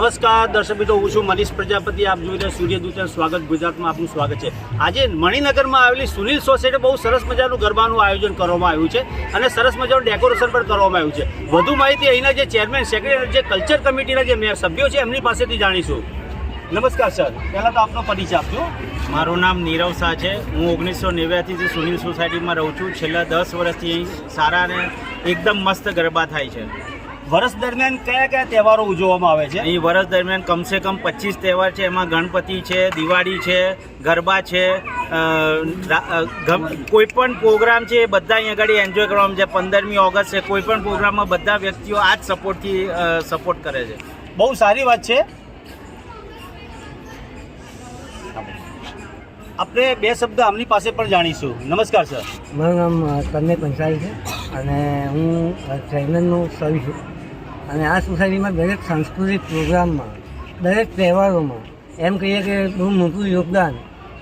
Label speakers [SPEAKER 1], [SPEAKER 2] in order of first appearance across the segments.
[SPEAKER 1] નમસ્કાર, દર્શક મિત્રો, હું છું મનીષ પ્રજાપતિ. આપ જોઈ રહ્યા સૂર્યદૂતન સ્વાગત ગુજરાતમાં આપનું સ્વાગત છે. આજે મણિનગરમાં આવેલી સુનિલ સોસાયટી બહુ સરસ મજાનું ગરબાનું આયોજન કરવામાં આવ્યું છે અને સરસ મજાનું ડેકોરેશન પણ કરવામાં આવ્યું છે. વધુ માહિતી અહીંના જે ચેરમેન, સેક્રેટરી જે કલ્ચર કમિટીના જે સભ્યો છે, એમની પાસેથી જાણીશું. નમસ્કાર, સર. પહેલાં તો આપનો પરિચય આપજો.
[SPEAKER 2] મારું નામ નીરવ શાહ છે. હું ઓગણીસો નેવ્યાસીથી સુનિલ સોસાયટીમાં રહું છું. છેલ્લા દસ વર્ષથી અહીં સારા અને એકદમ મસ્ત ગરબા થાય છે.
[SPEAKER 1] વર્ષ દરમિયાન કયા કયા તહેવારો ઉજવવામાં આવે છે?
[SPEAKER 2] અહીં વર્ષ દરમિયાન કમસે કમ પચીસ તહેવાર છે. એમાં ગણપતિ છે દિવાળી છે ગરબા છે કોઈ પણ પ્રોગ્રામ છે એ બધા અહીં આગળ એન્જોય કરવામાં છે. પંદરમી ઓગસ્ટ છે કોઈ પણ પ્રોગ્રામમાં બધા વ્યક્તિઓ આ જ સપોર્ટથી સપોર્ટ કરે છે.
[SPEAKER 1] બહુ સારી વાત છે. આપણે બે શબ્દ આમની પાસે પણ જાણીશું. નમસ્કાર સર.
[SPEAKER 3] મારું નામ કન્નૈ પંચાલ છે અને હું ચેરમેનનું સભ્ય છું. અને આ સોસાયટીમાં દરેક સાંસ્કૃતિક પ્રોગ્રામમાં, દરેક તહેવારોમાં એમ કહીએ કે બહુ મોટું યોગદાન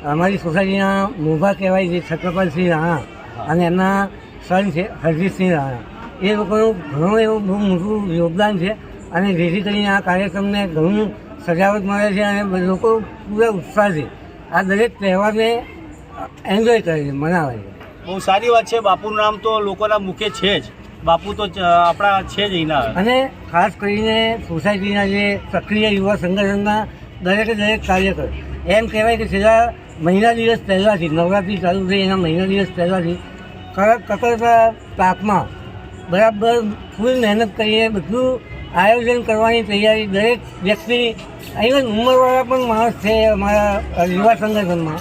[SPEAKER 3] અમારી સોસાયટીના મોભા કહેવાય છે છત્રપાલસિંહ રાણા અને એમના સન છે હરજીતસિંહ રાણા. એ લોકોનું ઘણું એવું બહુ મોટું યોગદાન છે અને જેથી કરીને આ કાર્યક્રમને ઘણું સજાવટ મળે છે અને લોકો પૂરા ઉત્સાહથી આ દરેક તહેવારને એન્જોય કરે છે, મનાવે છે.
[SPEAKER 1] બહુ સારી વાત છે, બાપુનું નામ તો લોકોના મુખે છે જ. બાપુ તો આપણા છે જ એના
[SPEAKER 3] અને ખાસ કરીને સોસાયટીના જે સક્રિય યુવા સંગઠનના દરેકે દરેક કાર્યકર, એમ કહેવાય કે છેલ્લા મહિના દિવસ પહેલાંથી, નવરાત્રિ ચાલુ થઈ એના મહિના દિવસ પહેલાંથી કકડતા તાપમાં બરાબર ફૂલ મહેનત કરીને બધું આયોજન કરવાની તૈયારી દરેક વ્યક્તિ અહીં ઉંમરવાળા પણ માણસ છે અમારા યુવા સંગઠનમાં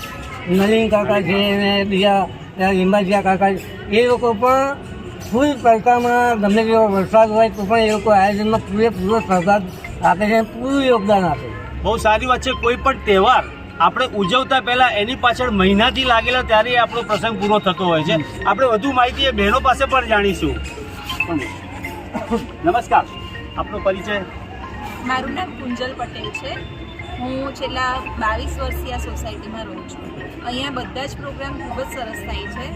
[SPEAKER 3] નલિન કાકા છે અને બીજા લીંબાજીયા કાકા. એ લોકો પણ ફૂલ તડકામાં ગમે તેવો વરસાદ હોય તો પણ એ લોકો આયોજનમાં પૂરેપૂરો સહકાર આપે છે પૂરું યોગદાન આપે
[SPEAKER 1] બહુ સારી વાત છે કોઈ પણ તહેવાર આપણે ઉજવતા પહેલા એની પાછળ મહિનાથી લાગેલા ત્યારે આપણો પ્રસંગ પૂરો થતો હોય છે. આપણે વધુ માહિતી એ બહેનો પાસે પણ જાણીશું. નમસ્કાર આપનો પરિચય?
[SPEAKER 4] મારું નામ કુંજલ પટેલ છે. હું છેલ્લા બાવીસ વર્ષથી આ સોસાયટીમાં રહું છું. અહીંયા બધા જ પ્રોગ્રામ ખૂબ જ સરસ થાય છે.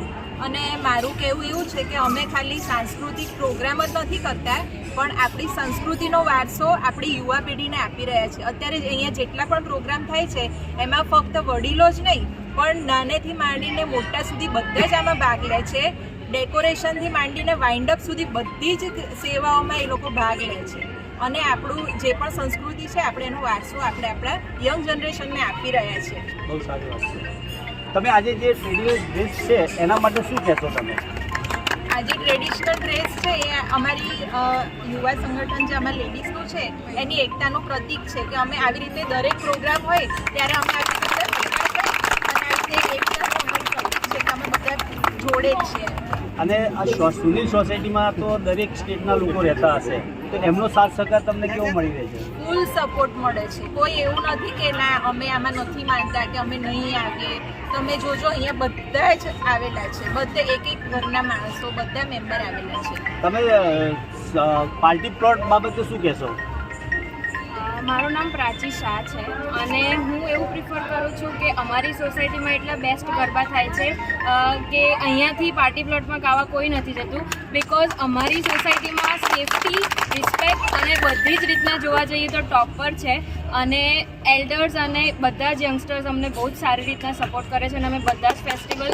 [SPEAKER 4] અને મારું કહેવું એવું છે કે અમે ખાલી સાંસ્કૃતિક પ્રોગ્રામ જ નથી કરતા, પણ આપણી સંસ્કૃતિનો વારસો આપણી યુવા પેઢીને આપી રહ્યા છે. અત્યારે અહીંયા જેટલા પણ પ્રોગ્રામ થાય છે, એમાં ફક્ત વડીલો જ નહીં, પણ નાનેથી માંડીને મોટા સુધી બધા જ આમાં ભાગ લે છે. ડેકોરેશનથી માંડીને વાઇન્ડઅપ સુધી બધી જ સેવાઓમાં એ લોકો ભાગ લે છે. અને આપણું જે પણ સંસ્કૃતિ છે, આપણે એનો વારસો આપણે આપણા યંગ જનરેશનને આપી રહ્યા છીએ.
[SPEAKER 1] બહુ સારી વાત છે. તમે આજે જે ટ્રેડિશનલ ડ્રેસ છે એના માટે શું કહેશો તમે?
[SPEAKER 4] આજે ટ્રેડિશનલ ડ્રેસ છે એ અમારી યુવા સંગઠન જે અમારા લેડીઝનું છે એની એકતાનું પ્રતીક છે કે અમે આવી રીતે દરેક પ્રોગ્રામ હોય ત્યારે અમે આવી રીતે જોડે છીએ.
[SPEAKER 1] અને આ સુનિલ સોસાયટીમાં તો દરેક સ્ટેટના લોકો રહેતા હશે. તો એમનો સાથ સહકાર તમને કેવો મળી રહે છે
[SPEAKER 4] ફૂલ સપોર્ટ મળે છે. કોઈ એવું નથી કે ના અમે આમાં નથી માનતા કે અમે નહીં આવીએ. તમે જોજો અહીંયા બધા જ આવેલા છે. બધા એક એક ઘરના માણસો બધા મેમ્બર આવેલા છે.
[SPEAKER 1] તમે પાર્ટી પ્લોટ બાબતે શું કહેશો?
[SPEAKER 5] મારું નામ પ્રાચી શાહ છે અને હું એવું પ્રિફર કરું છું કે અમારી સોસાયટીમાં એટલા બેસ્ટ ગરબા થાય છે કે અહીંયાથી પાર્ટી પ્લોટમાં ગાવા કોઈ નથી જતું. બિકોઝ અમારી સોસાયટીમાં સેફટી રિસ્પેક્ટ અને બધી જ રીતના જોવા જઈએ તો ટોપ પર છે. અને એલ્ડર્સ અને બધા જ યંગસ્ટર્સ અમને બહુ જ સારી રીતના સપોર્ટ કરે છે અને અમે બધા જ ફેસ્ટિવલ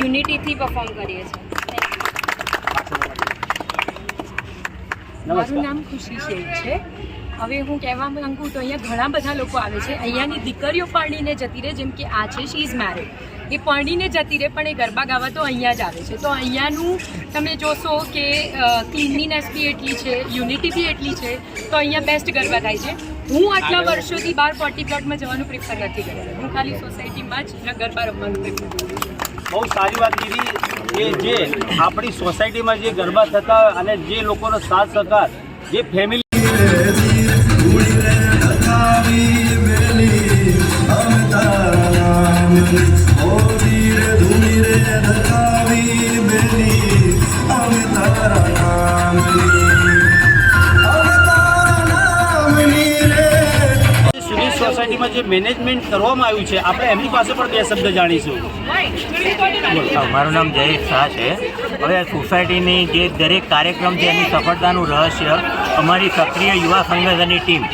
[SPEAKER 5] યુનિટીથી પરફોર્મ કરીએ છીએ.
[SPEAKER 6] મારું નામ ખુશી શેખ છે. હવે હું કહેવા માંગુ તો અહીંયા ઘણા બધા લોકો આવે છે. અહીંયાની દીકરીઓ પરણીને જતી રહે જેમ કે આ છે શી ઇઝ મેરિડ એ પરણીને જતી રહે પણ એ ગરબા ગાવા તો અહીંયા જ આવે છે. તો અહીંયાનું તમે જોશો કે ક્લિનલીનેસ બી એટલી છે યુનિટી બી એટલી છે તો અહીંયા બેસ્ટ ગરબા થાય છે. હું આટલા વર્ષોથી બહાર પાર્ટી પ્લોટમાં જવાનું પ્રિફર નથી કરતી. હું ખાલી સોસાયટીમાં જ ગરબા રમવાનું પ્રિફર કરું
[SPEAKER 1] બહુ સારી વાત કીધી કે જે આપણી સોસાયટીમાં જે ગરબા થતા અને જે લોકોનો સાથ સહકાર જે ફેમિલી સુનિલ સોસાયટીમાં જે મેનેજમેન્ટ કરવામાં આવ્યું છે, આપણે એમની પાસે પણ બે શબ્દ જાણીશું.
[SPEAKER 7] મારું નામ જયેશ શાહ છે. હવે સોસાયટીની જે દરેક કાર્યક્રમ છે, એની સફળતાનું રહસ્ય અમારી સક્રિય યુવા સંગઠનની ટીમ.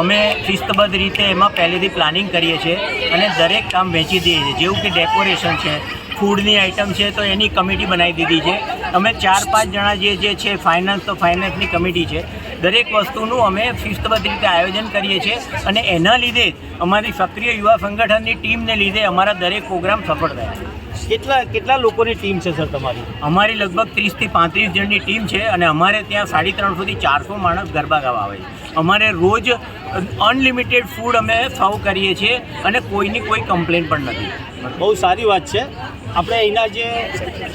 [SPEAKER 7] અમે શિસ્તબદ્ધ રીતે એમાં પહેલેથી પ્લાનિંગ કરીએ છીએ અને દરેક કામ વહેંચી દઈએ છીએ. જેવું કે ડેકોરેશન છે, ફૂડની આઇટમ છે, તો એની કમિટી બનાવી દીધી છે. અમે ચાર પાંચ જણા જે જે છે ફાઇનાન્સ તો ફાઇનાન્સની કમિટી છે. દરેક વસ્તુનું અમે શિસ્તબદ્ધ રીતે આયોજન કરીએ છીએ અને એના લીધે અમારી સક્રિય યુવા સંગઠનની ટીમને લીધે અમારા દરેક પ્રોગ્રામ સફળ થયા. છે
[SPEAKER 1] કેટલા કેટલા લોકોની ટીમ છે સર તમારી?
[SPEAKER 7] અમારી લગભગ ત્રીસથી પાંત્રીસ જણની ટીમ છે અને અમારે ત્યાં સાડી ત્રણસોથી ચારસો માણસ ગરબા ગાવા આવે છે. અમારે રોજ અનલિમિટેડ ફૂડ અમે સર્વ કરીએ છીએ અને કોઈની કોઈ કમ્પ્લેન પણ નથી.
[SPEAKER 1] બહુ સારી વાત છે. આપણે અહીંના જે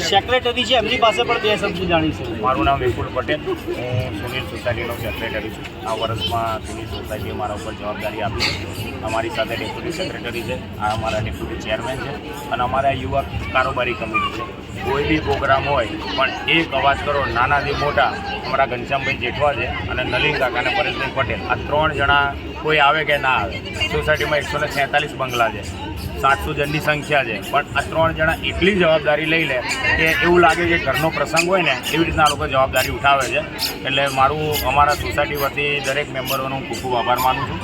[SPEAKER 1] સેક્રેટરી છે, એમની પાસે પણ બે શબ્દ જાણીશું
[SPEAKER 8] મારું નામ વિપુલ પટેલ. હું સુનિલ સોસાયટીનો સેક્રેટરી છું. આ વર્ષમાં સુનિલ સોસાયટીએ મારા ઉપર જવાબદારી આપી. અમારી સાથે ડેપ્યુટી સેક્રેટરી છે. આ અમારા ડેપ્યુટી ચેરમેન છે. અને અમારા યુવા કારોબારી કમિટી છે. કોઈ બી પ્રોગ્રામ હોય, પણ એક અવાજ કરો, નાનાથી મોટા. અમારા ઘનશ્યામભાઈ જેઠવા છે અને નલિન કાકા અને પરેશભાઈ પટેલ. આ ત્રણ જણા કોઈ આવે કે ના આવે. સોસાયટીમાં એકસો ને છેતાલીસ બંગલા છે. સાતસો જણની સંખ્યા છે. પણ આ ત્રણ જણા એટલી જવાબદારી લઈ લે કે એવું લાગે કે ઘરનો પ્રસંગ હોય ને, એવી રીતના લોકો જવાબદારી ઉઠાવે છે. એટલે મારું, અમારા સોસાયટી વતી દરેક મેમ્બરોનો હું ખૂબ ખૂબ આભાર માનું છું.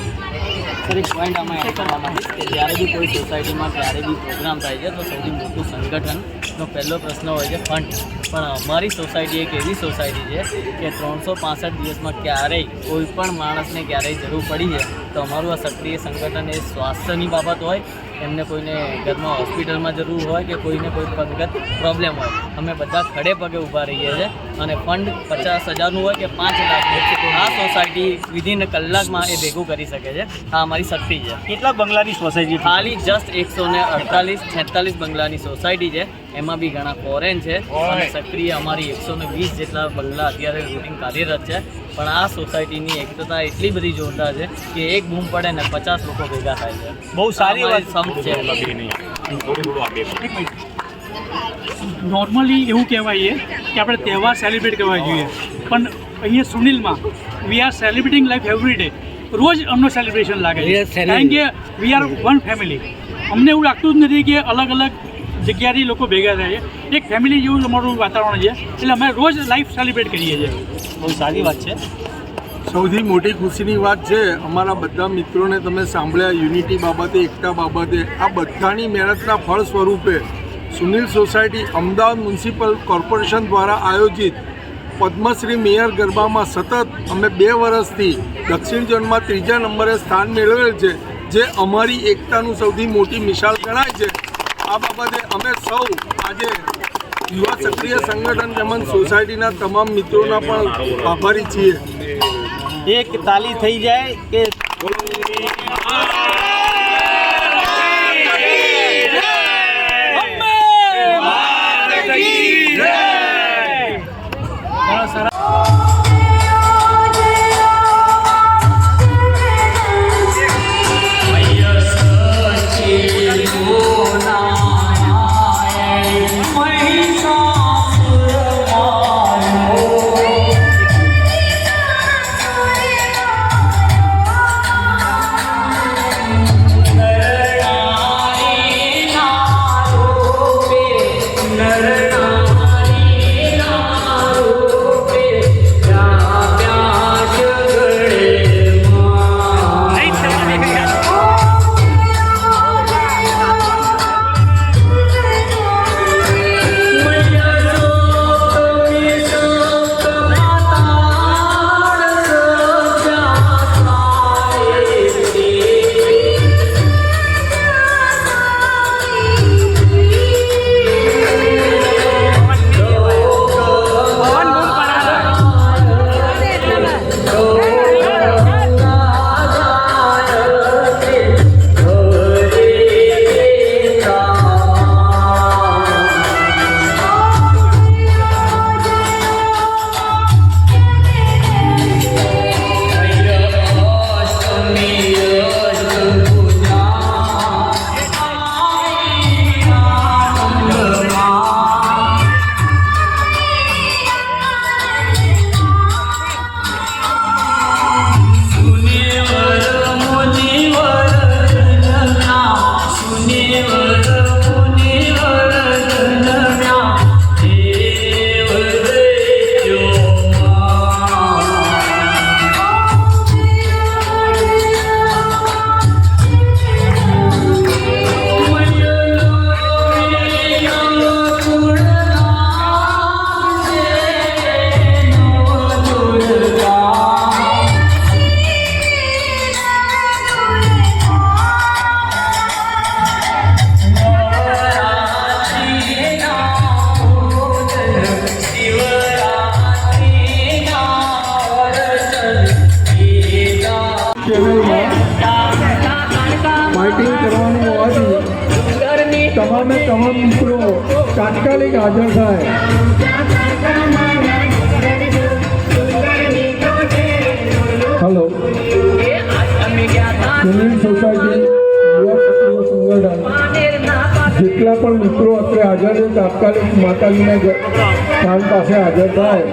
[SPEAKER 9] સર એક પોઈન્ટ આમાં એડ કરવા માંગીશ કે જ્યારે બી કોઈ સોસાયટીમાં ક્યારે બી પ્રોગ્રામ થાય છે, તો સૌથી મોટું સંગઠનનો પહેલો પ્રશ્ન હોય છે ફંડ પણ અમારી સોસાયટી એક એવી સોસાયટી છે કે ત્રણસો પાસઠ દિવસમાં ક્યારેય કોઈ પણ માણસને ક્યારેય જરૂર પડી છે. તો અમારું આ સક્રિય સંગઠન એ સ્વાસ્થ્યની બાબત હોય એમને કોઈને ઘરમાં હોસ્પિટલમાં જરૂર હોય કે કોઈને કોઈ પગત પ્રોબ્લેમ હોય. અમે બધા ખડે પગે ઊભા રહીએ છીએ અને ફંડ પચાસ હજારનું હોય કે પાંચ લાખનું આ સોસાયટી વિધિન કલાકમાં એ ભેગું કરી શકે છે. આ અમારી શક્તિ છે.
[SPEAKER 1] કેટલા બંગલાની સોસાયટી
[SPEAKER 9] ખાલી જસ્ટ એકસો ને અડતાલીસ છેતાલીસ બંગલાની સોસાયટી છે. એમાં બી ઘણા ફોરેન છે. અને સક્રિય અમારી એકસો ને વીસ જેટલા બંગલા અત્યારે રૂટિંગ કાર્યરત છે. પણ આ સોસાયટીની એકતા એટલી બધી જોરદાર છે કે એક બૂમ પડે ને પચાસ લોકો ભેગા થાય છે.
[SPEAKER 1] બહુ સારી વાત.
[SPEAKER 9] છે.
[SPEAKER 8] લગી નહીં. થોડું થોડું આપીએ
[SPEAKER 10] નોર્મલી એવું કહેવાય કે આપણે તહેવાર સેલિબ્રેટ કરવા જોઈએ. પણ અહીંયા સુનિલમાં we are celebrating life every day રોજ અમને સેલિબ્રેશન લાગે છે. કારણ કે વી આર વન ફેમિલી અમને એવું લાગતું જ નથી કે અલગ અલગ જગ્યાથી લોકો ભેગા થાય છે. એક ફેમિલી જેવું અમારું વાતાવરણ છે. એટલે અમે રોજ લાઈફ સેલિબ્રેટ કરીએ છીએ.
[SPEAKER 1] બહુ સારી વાત છે.
[SPEAKER 11] સૌથી મોટી ખુશીની વાત છે, અમારા બધા મિત્રોને તમે સાંભળ્યા, યુનિટી બાબતે, એકતા બાબતે, આ બધાની મહેનતના ફળ સ્વરૂપે Sunil society Ahmedabad municipal corporation દ્વારા આયોજિત પદ્મશ્રી મેયર ગરબામાં સતત અમે બે વર્ષથી દક્ષિણ ઝોનમાં ત્રીજા નંબરે સ્થાન મેળવેલ છે, જે અમારી એકતાનું સૌથી મોટી મિસાલ ગણાય છે. આ બાબતે અમે સૌ આજે યુવા સક્રિય સંગઠન તેમજ સોસાયટીના તમામ મિત્રોના પણ આભારી છીએ.
[SPEAKER 1] એક તાલી થઈ જાય કે
[SPEAKER 11] હાજર થાય હલો સુનિલ સોસાયટી યુવા સંગઠન. જેટલા પણ મિત્રો અત્રે હાજર છે, તાત્કાલિક માતાજીના સ્થાન પાસે હાજર થાય.